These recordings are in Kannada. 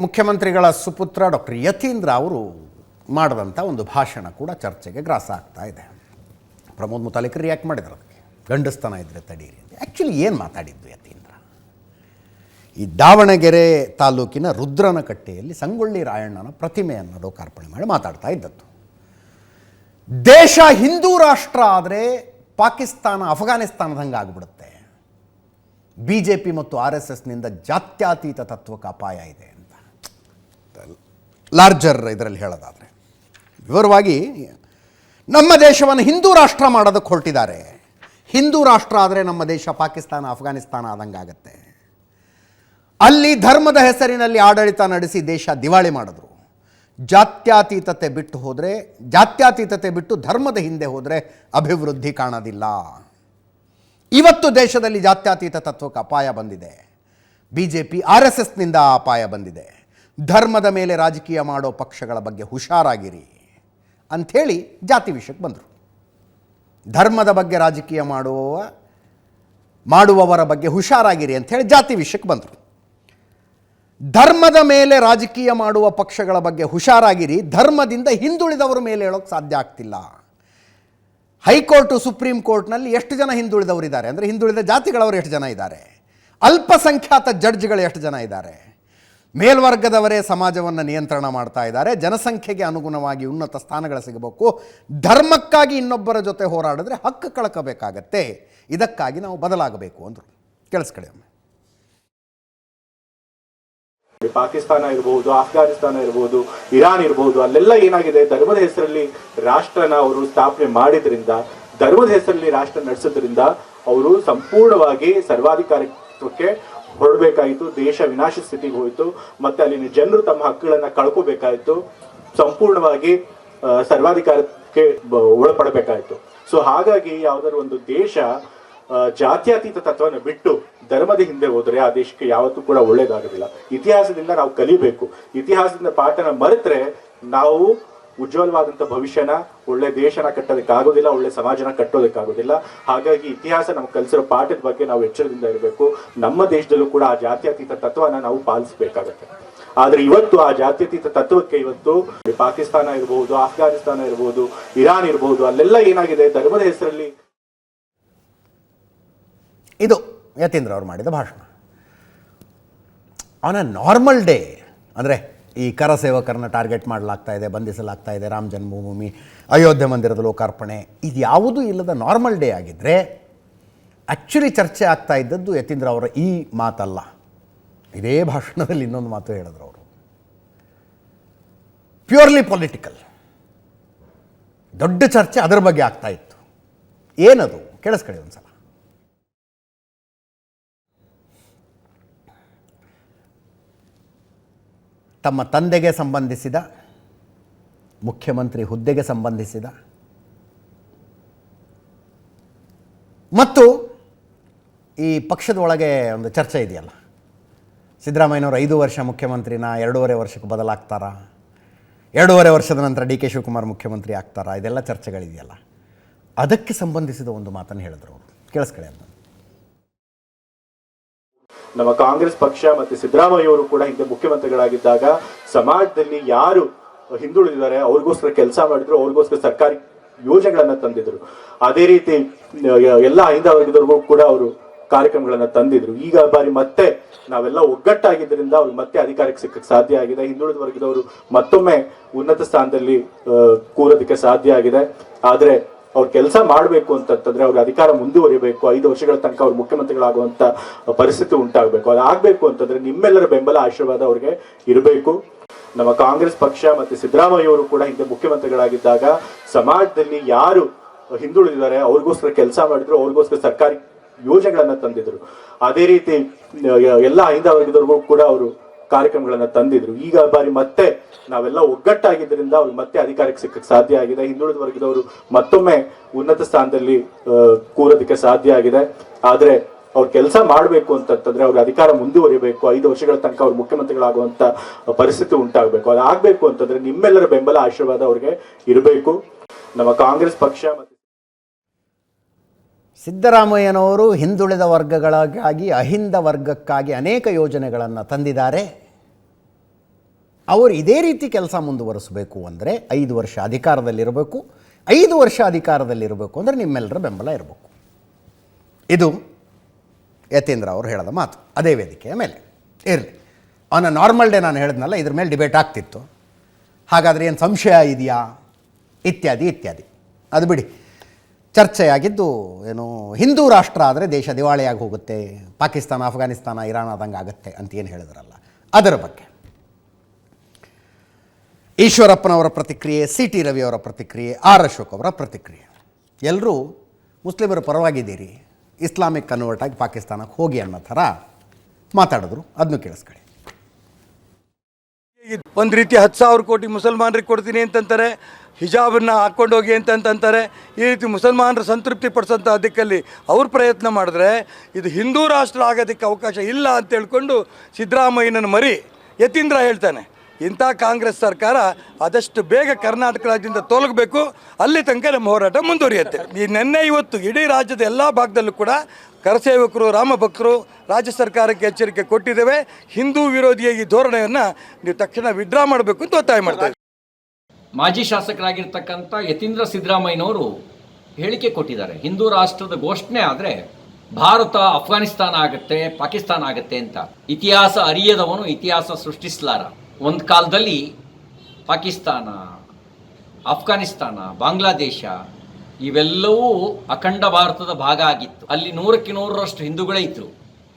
ಮುಖ್ಯಮಂತ್ರಿಗಳ ಸುಪುತ್ರ ಡಾಕ್ಟರ್ ಯತೀಂದ್ರ ಅವರು ಮಾಡಿದಂಥ ಒಂದು ಭಾಷಣ ಕೂಡ ಚರ್ಚೆಗೆ ಗ್ರಾಸ ಆಗ್ತಾ ಇದೆ. ಪ್ರಮೋದ್ ಮುತಾಲಿಕ್ ರಿಯಾಕ್ಟ್ ಮಾಡಿದ್ರು ಅದಕ್ಕೆ. ಗಂಡಸ್ತನ ಇದ್ರೆ ತಡೀರಿ ಆ್ಯಕ್ಚುಲಿ ಏನು ಮಾತಾಡಿದ್ದು ಯತೀಂದ್ರ? ಈ ದಾವಣಗೆರೆ ತಾಲೂಕಿನ ರುದ್ರನಕಟ್ಟೆಯಲ್ಲಿ ಸಂಗೊಳ್ಳಿ ರಾಯಣ್ಣನ ಪ್ರತಿಮೆಯನ್ನು ಲೋಕಾರ್ಪಣೆ ಮಾಡಿ ಮಾತಾಡ್ತಾ ಇದ್ದದ್ದು. ದೇಶ ಹಿಂದೂ ರಾಷ್ಟ್ರ ಆದರೆ ಪಾಕಿಸ್ತಾನ, ಅಫ್ಘಾನಿಸ್ತಾನದಂಗೆ ಆಗಿಬಿಡುತ್ತೆ. ಬಿ ಜೆ ಪಿ ಮತ್ತು ಆರ್ ಎಸ್ ಎಸ್ನಿಂದ ಜಾತ್ಯಾತೀತ ತತ್ವಕ್ಕೆ ಅಪಾಯ ಇದೆ. ಲಾರ್ಜರ್ ಇದರಲ್ಲಿ ಹೇಳೋದಾದರೆ. ವಿವರವಾಗಿ, ನಮ್ಮ ದೇಶವನ್ನು ಹಿಂದೂ ರಾಷ್ಟ್ರ ಮಾಡೋದಕ್ಕೆ ಹೊರಟಿದ್ದಾರೆ. ಹಿಂದೂ ರಾಷ್ಟ್ರ ಆದರೆ ನಮ್ಮ ದೇಶ ಪಾಕಿಸ್ತಾನ ಅಫ್ಘಾನಿಸ್ತಾನ ಆದಂಗಾಗತ್ತೆ. ಅಲ್ಲಿ ಧರ್ಮದ ಹೆಸರಿನಲ್ಲಿ ಆಡಳಿತ ನಡೆಸಿ ದೇಶ ದಿವಾಳಿ ಮಾಡಿದ್ರು. ಜಾತ್ಯಾತೀತತೆ ಬಿಟ್ಟು ಹೋದರೆ, ಜಾತ್ಯಾತೀತತೆ ಬಿಟ್ಟು ಧರ್ಮದ ಹಿಂದೆ ಹೋದರೆ ಅಭಿವೃದ್ಧಿ ಕಾಣೋದಿಲ್ಲ. ಇವತ್ತು ದೇಶದಲ್ಲಿ ಜಾತ್ಯಾತೀತ ತತ್ವಕ್ಕೆ ಅಪಾಯ ಬಂದಿದೆ. B J P R S ಎಸ್ನಿಂದ ಅಪಾಯ ಬಂದಿದೆ. ಧರ್ಮದ ಮೇಲೆ ರಾಜಕೀಯ ಮಾಡೋ ಪಕ್ಷಗಳ ಬಗ್ಗೆ ಹುಷಾರಾಗಿರಿ ಅಂಥೇಳಿ ಜಾತಿ ವಿಷಯಕ್ಕೆ ಬಂದರು. ಧರ್ಮದ ಬಗ್ಗೆ ರಾಜಕೀಯ ಮಾಡುವ, ಮಾಡುವವರ ಬಗ್ಗೆ ಹುಷಾರಾಗಿರಿ ಅಂಥೇಳಿ ಜಾತಿ ವಿಷಯಕ್ಕೆ ಬಂದರು. ಧರ್ಮದ ಮೇಲೆ ರಾಜಕೀಯ ಮಾಡುವ ಪಕ್ಷಗಳ ಬಗ್ಗೆ ಹುಷಾರಾಗಿರಿ, ಧರ್ಮದಿಂದ ಹಿಂದುಳಿದವರ ಮೇಲೆ ಹೇಳೋಕ್ಕೆ ಸಾಧ್ಯ ಆಗ್ತಿಲ್ಲ. ಹೈಕೋರ್ಟು, ಸುಪ್ರೀಂ ಕೋರ್ಟ್ನಲ್ಲಿ ಎಷ್ಟು ಜನ ಹಿಂದುಳಿದವರಿದ್ದಾರೆ? ಅಂದರೆ ಹಿಂದುಳಿದ ಜಾತಿಗಳವರು ಎಷ್ಟು ಜನ ಇದ್ದಾರೆ? ಅಲ್ಪಸಂಖ್ಯಾತ ಜಡ್ಜ್ಗಳು ಎಷ್ಟು ಜನ ಇದ್ದಾರೆ? ಮೇಲ್ವರ್ಗದವರೇ ಸಮಾಜವನ್ನು ನಿಯಂತ್ರಣ ಮಾಡ್ತಾ ಇದ್ದಾರೆ. ಜನಸಂಖ್ಯೆಗೆ ಅನುಗುಣವಾಗಿ ಉನ್ನತ ಸ್ಥಾನಗಳು ಸಿಗಬೇಕು. ಧರ್ಮಕ್ಕಾಗಿ ಇನ್ನೊಬ್ಬರ ಜೊತೆ ಹೋರಾಡಿದ್ರೆ ಹಕ್ಕು ಕಳ್ಕೋಬೇಕಾಗತ್ತೆ. ಇದಕ್ಕಾಗಿ ನಾವು ಬದಲಾಗಬೇಕು ಅಂದರು. ಕೇಳಿಸ್ಕೊಳ್ಳಿ ಒಮ್ಮೆ ಪಾಕಿಸ್ತಾನ ಇರಬಹುದು ಅಫ್ಘಾನಿಸ್ತಾನ ಇರಬಹುದು ಇರಾನ್ ಇರಬಹುದು ಅಲ್ಲೆಲ್ಲ ಏನಾಗಿದೆ? ಧರ್ಮದ ಹೆಸರಲ್ಲಿ ರಾಷ್ಟ್ರನ ಅವರು ಸ್ಥಾಪನೆ ಮಾಡಿದ್ರಿಂದ, ಧರ್ಮದ ಹೆಸರಲ್ಲಿ ರಾಷ್ಟ್ರ ನಡೆಸೋದ್ರಿಂದ, ಅವರು ಸಂಪೂರ್ಣವಾಗಿ ಸರ್ವಾಧಿಕಾರಿತ್ವಕ್ಕೆ ಹೊರಡಬೇಕಾಯಿತು, ದೇಶ ವಿನಾಶ ಸ್ಥಿತಿಗೆ ಹೋಯಿತು, ಮತ್ತೆ ಅಲ್ಲಿನ ಜನರು ತಮ್ಮ ಹಕ್ಕುಗಳನ್ನ ಕಳ್ಕೋಬೇಕಾಯಿತು, ಸಂಪೂರ್ಣವಾಗಿ ಸರ್ವಾಧಿಕಾರಕ್ಕೆ ಒಳಪಡಬೇಕಾಯಿತು. ಸೊ ಹಾಗಾಗಿ ಯಾವ್ದಾದ್ರು ಒಂದು ದೇಶ ಜಾತ್ಯತೀತ ತತ್ವನ ಬಿಟ್ಟು ಧರ್ಮದ ಹಿಂದೆ ಹೋದರೆ ಆ ದೇಶಕ್ಕೆ ಯಾವತ್ತೂ ಕೂಡ ಒಳ್ಳೇದಾಗೋದಿಲ್ಲ ಇತಿಹಾಸದಿಂದ ನಾವು ಕಲಿಬೇಕು. ಇತಿಹಾಸದಿಂದ ಪಾಠನ ಮರೆತ್ರೆ ನಾವು ಉಜ್ವಲವಾದಂತ ಭವಿಷ್ಯನ, ಒಳ್ಳೆ ದೇಶನ ಕಟ್ಟೋದಕ್ಕಾಗೋದಿಲ್ಲ, ಒಳ್ಳೆ ಸಮಾಜನ ಕಟ್ಟೋದಕ್ಕಾಗೋದಿಲ್ಲ. ಹಾಗಾಗಿ ಇತಿಹಾಸ ನಮ್ಗೆ ಕಲಿಸಿರೋ ಪಾಠದ ಬಗ್ಗೆ ನಾವು ಎಚ್ಚರದಿಂದ ಇರಬೇಕು. ನಮ್ಮ ದೇಶದಲ್ಲೂ ಕೂಡ ಆ ಜಾತ್ಯತೀತ ತತ್ವನ ನಾವು ಪಾಲಿಸಬೇಕಾಗತ್ತೆ. ಆದ್ರೆ ಇವತ್ತು ಆ ಜಾತ್ಯತೀತ ತತ್ವಕ್ಕೆ ಇವತ್ತು ಪಾಕಿಸ್ತಾನ ಇರಬಹುದು ಅಫ್ಘಾನಿಸ್ತಾನ ಇರಬಹುದು ಇರಾನ್ ಇರಬಹುದು ಅಲ್ಲೆಲ್ಲ ಏನಾಗಿದೆ? ಧರ್ಮದ ಹೆಸರಲ್ಲಿ ಇದು ಯತೀಂದ್ರ ಅವರು ಮಾಡಿದ ಭಾಷಣ. ಆನ್ ಅ ನಾರ್ಮಲ್ ಡೇ ಅಂದರೆ ಈ ಕರ ಸೇವಕರನ್ನ ಟಾರ್ಗೆಟ್ ಮಾಡಲಾಗ್ತಾ ಇದೆ, ಬಂಧಿಸಲಾಗ್ತಾ ಇದೆ, ರಾಮ ಜನ್ಮಭೂಮಿ, ಅಯೋಧ್ಯೆ ಮಂದಿರದ ಲೋಕಾರ್ಪಣೆ ಇದು ಯಾವುದೂ ಇಲ್ಲದ ನಾರ್ಮಲ್ ಡೇ ಆಗಿದ್ದರೆ ಆ್ಯಕ್ಚುಲಿ ಚರ್ಚೆ ಆಗ್ತಾ ಇದ್ದದ್ದು ಯತೀಂದ್ರ ಅವರ ಈ ಮಾತಲ್ಲ. ಇದೇ ಭಾಷಣದಲ್ಲಿ ಇನ್ನೊಂದು ಮಾತು ಹೇಳಿದ್ರು ಅವರು. ಪ್ಯೂರ್ಲಿ ಪೊಲಿಟಿಕಲ್ ದೊಡ್ಡ ಚರ್ಚೆ ಅದರ ಬಗ್ಗೆ ಆಗ್ತಾ ಇತ್ತು. ಏನದು? ಕೇಳಿಸ್ಕೊಳ್ಳಿ ಒಂದ್ಸಲ. ತಮ್ಮ ತಂದೆಗೆ ಸಂಬಂಧಿಸಿದ, ಮುಖ್ಯಮಂತ್ರಿ ಹುದ್ದೆಗೆ ಸಂಬಂಧಿಸಿದ. ಮತ್ತು ಈ ಪಕ್ಷದ ಒಳಗೆ ಒಂದು ಚರ್ಚೆ ಇದೆಯಲ್ಲ. ಸಿದ್ದರಾಮಯ್ಯನವರು ಐದು ವರ್ಷ ಮುಖ್ಯಮಂತ್ರಿನ, ಎರಡೂವರೆ ವರ್ಷಕ್ಕೆ ಬದಲಾಗ್ತಾರಾ. ಎರಡೂವರೆ ವರ್ಷದ ನಂತರ ಡಿ ಕೆ ಶಿವಕುಮಾರ್ ಮುಖ್ಯಮಂತ್ರಿ ಆಗ್ತಾರಾ. ಇದೆಲ್ಲ ಚರ್ಚೆಗಳಿದೆಯಲ್ಲ. ಅದಕ್ಕೆ ಸಂಬಂಧಿಸಿದ ಒಂದು ಮಾತನ್ನು ಹೇಳಿದ್ರು ಅವರು. ಕೇಳಿಸ್ಕೊಳ್ಳಿ ಅದನ್ನು. ನಮ್ಮ ಕಾಂಗ್ರೆಸ್ ಪಕ್ಷ ಮತ್ತೆ ಸಿದ್ದರಾಮಯ್ಯ ಅವರು ಕೂಡ ಹಿಂದೆ ಮುಖ್ಯಮಂತ್ರಿಗಳಾಗಿದ್ದಾಗ ಸಮಾಜದಲ್ಲಿ ಯಾರು ಹಿಂದುಳಿದಿದ್ದಾರೆ, ಅವ್ರಿಗೋಸ್ಕರ ಕೆಲಸ ಮಾಡಿದ್ರು, ಅವ್ರಿಗೋಸ್ಕರ ಸರ್ಕಾರಿ ಯೋಜನೆಗಳನ್ನ ತಂದಿದ್ರು. ಅದೇ ರೀತಿ ಎಲ್ಲ ಐದ ವರ್ಗದವ್ರಿಗೂ ಕೂಡ ಅವರು ಕಾರ್ಯಕ್ರಮಗಳನ್ನ ತಂದಿದ್ರು. ಈಗ ಬಾರಿ ಮತ್ತೆ ನಾವೆಲ್ಲ ಒಗ್ಗಟ್ಟಾಗಿದ್ದರಿಂದ ಅವ್ರು ಮತ್ತೆ ಅಧಿಕಾರಕ್ಕೆ ಸಿಕ್ಕಕ್ಕೆ ಸಾಧ್ಯ ಆಗಿದೆ. ಹಿಂದುಳಿದ ವರ್ಗದವರು ಮತ್ತೊಮ್ಮೆ ಉನ್ನತ ಸ್ಥಾನದಲ್ಲಿ ಕೂರೋದಕ್ಕೆ ಸಾಧ್ಯ ಆಗಿದೆ. ಆದ್ರೆ ಅವ್ರು ಕೆಲಸ ಮಾಡಬೇಕು ಅಂತಂತಂದ್ರೆ ಅವ್ರ ಅಧಿಕಾರ ಮುಂದುವರಿಬೇಕು, ಐದು ವರ್ಷಗಳ ತನಕ ಅವ್ರು ಮುಖ್ಯಮಂತ್ರಿಗಳಾಗುವಂತ ಪರಿಸ್ಥಿತಿ ಉಂಟಾಗಬೇಕು. ಅದಾಗಬೇಕು ಅಂತಂದ್ರೆ ನಿಮ್ಮೆಲ್ಲರ ಬೆಂಬಲ ಆಶೀರ್ವಾದ ಅವ್ರಿಗೆ ಇರಬೇಕು. ನಮ್ಮ ಕಾಂಗ್ರೆಸ್ ಪಕ್ಷ ಮತ್ತೆ ಸಿದ್ದರಾಮಯ್ಯ ಅವರು ಕೂಡ ಹಿಂದೆ ಮುಖ್ಯಮಂತ್ರಿಗಳಾಗಿದ್ದಾಗ ಸಮಾಜದಲ್ಲಿ ಯಾರು ಹಿಂದುಳಿದಿದ್ದಾರೆ ಅವ್ರಿಗೋಸ್ಕರ ಕೆಲಸ ಮಾಡಿದ್ರು, ಅವ್ರಿಗೋಸ್ಕರ ಸರ್ಕಾರಿ ಯೋಜನೆಗಳನ್ನ ತಂದಿದ್ರು. ಅದೇ ರೀತಿ ಎಲ್ಲ ಐದ ವರ್ಗದವ್ರಿಗೂ ಕೂಡ ಅವರು ಕಾರ್ಯಕ್ರಮಗಳನ್ನ ತಂದಿದ್ರು. ಈಗ ಬಾರಿ ಮತ್ತೆ ನಾವೆಲ್ಲ ಒಗ್ಗಟ್ಟಾಗಿದ್ದರಿಂದ ಅವ್ರು ಮತ್ತೆ ಅಧಿಕಾರಕ್ಕೆ ಸಿಕ್ಕಕ್ಕೆ ಸಾಧ್ಯ ಆಗಿದೆ. ಹಿಂದುಳಿದ ವರ್ಗದವರು ಮತ್ತೊಮ್ಮೆ ಉನ್ನತ ಸ್ಥಾನದಲ್ಲಿ ಕೂರೋದಕ್ಕೆ ಸಾಧ್ಯ ಆಗಿದೆ. ಆದ್ರೆ ಅವ್ರು ಕೆಲಸ ಮಾಡಬೇಕು ಅಂತಂತಂದ್ರೆ ಅವ್ರ ಅಧಿಕಾರ ಮುಂದುವರಿಬೇಕು. ಐದು ವರ್ಷಗಳ ತನಕ ಅವ್ರು ಮುಖ್ಯಮಂತ್ರಿಗಳಾಗುವಂತ ಪರಿಸ್ಥಿತಿ ಉಂಟಾಗಬೇಕು. ಅದಾಗಬೇಕು ಅಂತಂದ್ರೆ ನಿಮ್ಮೆಲ್ಲರ ಬೆಂಬಲ, ಆಶೀರ್ವಾದ ಅವ್ರಿಗೆ ಇರಬೇಕು. ನಮ್ಮ ಕಾಂಗ್ರೆಸ್ ಪಕ್ಷ ಮತ್ತೆ ಸಿದ್ದರಾಮಯ್ಯನವರು ಹಿಂದುಳಿದ ವರ್ಗಗಳಿಗಾಗಿ ಅಹಿಂದ ವರ್ಗಕ್ಕಾಗಿ ಅನೇಕ ಯೋಜನೆಗಳನ್ನು ತಂದಿದ್ದಾರೆ. ಅವರು ಇದೇ ರೀತಿ ಕೆಲಸ ಮುಂದುವರಿಸಬೇಕು ಅಂದರೆ ಐದು ವರ್ಷ ಅಧಿಕಾರದಲ್ಲಿರಬೇಕು. ಐದು ವರ್ಷ ಅಧಿಕಾರದಲ್ಲಿರಬೇಕು ಅಂದರೆ ನಿಮ್ಮೆಲ್ಲರ ಬೆಂಬಲ ಇರಬೇಕು. ಇದು ಯತೀಂದ್ರ ಅವರು ಹೇಳಿದ ಮಾತು. ಅದೇ ವೇದಿಕೆಯ ಮೇಲೆ. ಇರಲಿ. ಆನ್ ಅ ನಾರ್ಮಲ್ ಡೇ ನಾನು ಹೇಳಿದ್ನಲ್ಲ, ಇದ್ರ ಮೇಲೆ ಡಿಬೇಟ್ ಆಗ್ತಿತ್ತು. ಹಾಗಾದರೆ ಏನು ಸಂಶಯ ಇದೆಯಾ? ಇತ್ಯಾದಿ ಇತ್ಯಾದಿ. ಅದು ಬಿಡಿ. ಚರ್ಚೆಯಾಗಿದ್ದು, ಏನು, ಹಿಂದೂ ರಾಷ್ಟ್ರ ಆದರೆ ದೇಶ ದಿವಾಳಿಯಾಗಿ ಹೋಗುತ್ತೆ, ಪಾಕಿಸ್ತಾನ ಅಫ್ಘಾನಿಸ್ತಾನ ಇರಾನ್ ಆದಂಗೆ ಆಗುತ್ತೆ ಅಂತ ಏನು ಹೇಳಿದ್ರಲ್ಲ. ಅದರ ಬಗ್ಗೆ. ಈಶ್ವರಪ್ಪನವರ ಪ್ರತಿಕ್ರಿಯೆ ಸಿ ಟಿ ರವಿಯವರ ಪ್ರತಿಕ್ರಿಯೆ, ಆರ್. ಅಶೋಕ್ ಅವರ ಪ್ರತಿಕ್ರಿಯೆ. ಎಲ್ಲರೂ ಮುಸ್ಲಿಮರ ಪರವಾಗಿದ್ದೀರಿ, ಇಸ್ಲಾಮಿಕ್ ಕನ್ವರ್ಟ್ ಆಗಿ ಪಾಕಿಸ್ತಾನಕ್ಕೆ ಹೋಗಿ ಅನ್ನೋ ಥರ ಮಾತಾಡಿದ್ರು. ಅದನ್ನು ಕೇಳಿಸ್ಕೊಳ್ಳಿ. ಒಂದು ರೀತಿ ಹತ್ತು ಸಾವಿರ ಕೋಟಿ ಮುಸಲ್ಮಾನರಿಗೆ ಕೊಡ್ತೀನಿ ಅಂತಂತಾರೆ. ಹಿಜಾಬನ್ನು ಹಾಕ್ಕೊಂಡು ಹೋಗಿ ಅಂತಂತಾರೆ ಈ ರೀತಿ ಮುಸಲ್ಮಾನರು ಸಂತೃಪ್ತಿ ಪಡಿಸೋಂಥ ದಿಕ್ಕಲ್ಲಿ ಅವ್ರು ಪ್ರಯತ್ನ ಮಾಡಿದ್ರೆ ಇದು ಹಿಂದೂ ರಾಷ್ಟ್ರ ಆಗೋದಕ್ಕೆ ಅವಕಾಶ ಇಲ್ಲ ಅಂತ ಹೇಳ್ಕೊಂಡು ಸಿದ್ದರಾಮಯ್ಯನ ಮರಿ. ಯತೀಂದ್ರ ಹೇಳ್ತಾನೆ, ಇಂಥ ಕಾಂಗ್ರೆಸ್ ಸರ್ಕಾರ ಆದಷ್ಟು ಬೇಗ ಕರ್ನಾಟಕ ರಾಜ್ಯದಿಂದ ತೊಲಗಬೇಕು, ಅಲ್ಲಿ ತನಕ ನಮ್ಮ ಹೋರಾಟ ಮುಂದುವರಿಯುತ್ತೆ. ಈ ನಿನ್ನೆ ಇವತ್ತು ಇಡೀ ರಾಜ್ಯದ ಎಲ್ಲ ಭಾಗದಲ್ಲೂ ಕೂಡ ಕರಸೇವಕರು, ರಾಮಭಕ್ತರು ರಾಜ್ಯ ಸರ್ಕಾರಕ್ಕೆ ಎಚ್ಚರಿಕೆ ಕೊಟ್ಟಿದ್ದೇವೆ. ಹಿಂದೂ ವಿರೋಧಿಯ ಈ ಧೋರಣೆಯನ್ನು ನೀವು ತಕ್ಷಣ ವಿಡ್ರಾ ಮಾಡಬೇಕು ಅಂತ ಒತ್ತಾಯ ಮಾಡ್ತಾರೆ. ಮಾಜಿ ಶಾಸಕರಾಗಿರ್ತಕ್ಕಂಥ ಯತೀಂದ್ರ ಸಿದ್ದರಾಮಯ್ಯನವರು ಹೇಳಿಕೆ ಕೊಟ್ಟಿದ್ದಾರೆ. ಹಿಂದೂ ರಾಷ್ಟ್ರದ ಘೋಷಣೆ ಆದರೆ ಭಾರತ ಅಫ್ಘಾನಿಸ್ತಾನ ಆಗುತ್ತೆ, ಪಾಕಿಸ್ತಾನ ಆಗುತ್ತೆ ಅಂತ. ಇತಿಹಾಸ ಅರಿಯದವನು ಇತಿಹಾಸ ಸೃಷ್ಟಿಸಲಾರ. ಒಂದು ಕಾಲದಲ್ಲಿ ಪಾಕಿಸ್ತಾನ, ಅಫ್ಘಾನಿಸ್ತಾನ, ಬಾಂಗ್ಲಾದೇಶ ಇವೆಲ್ಲವೂ ಅಖಂಡ ಭಾರತದ ಭಾಗ ಆಗಿತ್ತು. ಅಲ್ಲಿ ನೂರಕ್ಕೆ ನೂರರಷ್ಟು ಹಿಂದೂಗಳೇ ಇತ್ತು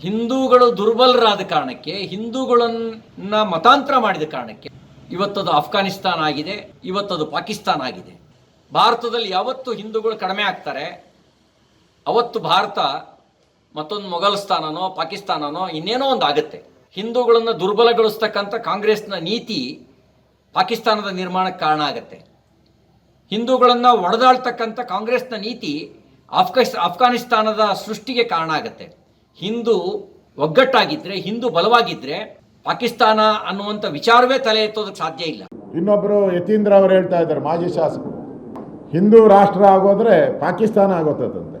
ಹಿಂದೂಗಳು ದುರ್ಬಲರಾದ ಕಾರಣಕ್ಕೆ, ಹಿಂದೂಗಳನ್ನ ಮತಾಂತರ ಮಾಡಿದ ಕಾರಣಕ್ಕೆ ಇವತ್ತದು ಅಫ್ಘಾನಿಸ್ತಾನ್ ಆಗಿದೆ, ಇವತ್ತದು ಪಾಕಿಸ್ತಾನ್ ಆಗಿದೆ. ಭಾರತದಲ್ಲಿ ಯಾವತ್ತು ಹಿಂದೂಗಳು ಕಡಿಮೆ ಆಗ್ತಾರೆ. ಅವತ್ತು ಭಾರತ ಮತ್ತೊಂದು ಮೊಘಲಸ್ತಾನನೋ ಪಾಕಿಸ್ತಾನನೋ ಇನ್ನೇನೋ ಒಂದು ಆಗುತ್ತೆ. ಹಿಂದೂಗಳನ್ನು ದುರ್ಬಲಗೊಳಿಸ್ತಕ್ಕಂಥ ಕಾಂಗ್ರೆಸ್ನ ನೀತಿ ಪಾಕಿಸ್ತಾನದ ನಿರ್ಮಾಣಕ್ಕೆ ಕಾರಣ ಆಗುತ್ತೆ. ಹಿಂದೂಗಳನ್ನು ಒಡೆದಾಳ್ತಕ್ಕಂಥ ಕಾಂಗ್ರೆಸ್ನ ನೀತಿ ಅಫ್ಘಾಸ್, ಅಫ್ಘಾನಿಸ್ತಾನದ ಸೃಷ್ಟಿಗೆ ಕಾರಣ ಆಗುತ್ತೆ. ಹಿಂದೂ ಒಗ್ಗಟ್ಟಾಗಿದ್ದರೆ ಹಿಂದೂ ಬಲವಾಗಿದ್ದರೆ ಪಾಕಿಸ್ತಾನ ಅನ್ನುವಂಥ ವಿಚಾರವೇ ತಲೆ ಎತ್ತೋದಕ್ಕೆ ಸಾಧ್ಯ ಇಲ್ಲ. ಇನ್ನೊಬ್ಬರು ಯತೀಂದ್ರ ಅವರು ಹೇಳ್ತಾ ಇದ್ದಾರೆ, ಮಾಜಿ ಶಾಸಕರು. ಹಿಂದೂ ರಾಷ್ಟ್ರ ಆಗೋದ್ರೆ ಪಾಕಿಸ್ತಾನ ಆಗೋತದಂತೆ.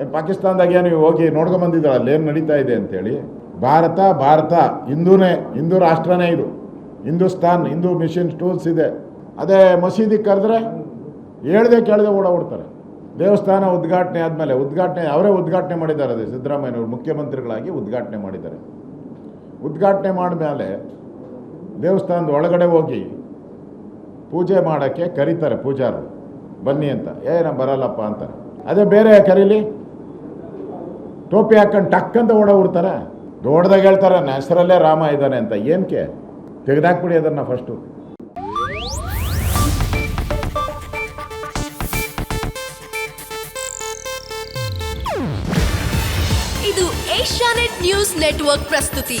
ಏನು ಪಾಕಿಸ್ತಾನದಾಗ ಏನು ಹೋಗಿ ನೋಡ್ಕೊಂಬಂದಿದ್ದಾರೆ ಅಲ್ಲಿ ಏನು ನಡೀತಾ ಇದೆ ಅಂತೇಳಿ. ಭಾರತ ಭಾರತ, ಹಿಂದೂನೇ, ಹಿಂದೂ ರಾಷ್ಟ್ರನೇ ಇದು. ಹಿಂದೂಸ್ತಾನ್, ಹಿಂದೂ ಮಿಷನ್ ಟೂಲ್ಸ್ ಇದೆ. ಅದೇ ಮಸೀದಿ ಕರೆದ್ರೆ ಹೇಳ್ದೆ ಕೇಳದೆ ಓಡಾಡ್ತಾರೆ ದೇವಸ್ಥಾನ ಉದ್ಘಾಟನೆ ಆದಮೇಲೆ, ಉದ್ಘಾಟನೆ, ಅವರೇ ಉದ್ಘಾಟನೆ ಮಾಡಿದ್ದಾರೆ ಅದೇ ಸಿದ್ದರಾಮಯ್ಯನವರು, ಮುಖ್ಯಮಂತ್ರಿಗಳಾಗಿ ಉದ್ಘಾಟನೆ ಮಾಡಿದ್ದಾರೆ. ಉದ್ಘಾಟನೆ ಮಾಡಿದ್ಮೇಲೆ ದೇವಸ್ಥಾನದ ಒಳಗಡೆ ಹೋಗಿ ಪೂಜೆ ಮಾಡೋಕ್ಕೆ ಕರೀತಾರೆ ಪೂಜಾರು, ಬನ್ನಿ ಅಂತ. ಏ, ನಾನು ಬರಲ್ಲಪ್ಪ ಅಂತಾರೆ. ಅದೇ ಬೇರೆ ಕರೀಲಿ? ಟೋಪಿ ಹಾಕೊಂಡು ಟಕ್ ಅಂತ ಓಡೋಗ್ಬಿಡ್ತಾರೆ ದೊಡ್ಡದಾಗ ಹೇಳ್ತಾರೆ, ನನ್ನ ಹೆಸರಲ್ಲೇ ರಾಮ ಇದ್ದಾನೆ ಅಂತ. ಏನಕ್ಕೆ ತೆಗೆದಾಕ್ಬಿಡಿ ಅದನ್ನು ಫಸ್ಟು ಇದು ಏಷ್ಯಾನೆಟ್ ನ್ಯೂಸ್ ನೆಟ್ವರ್ಕ್ ಪ್ರಸ್ತುತಿ.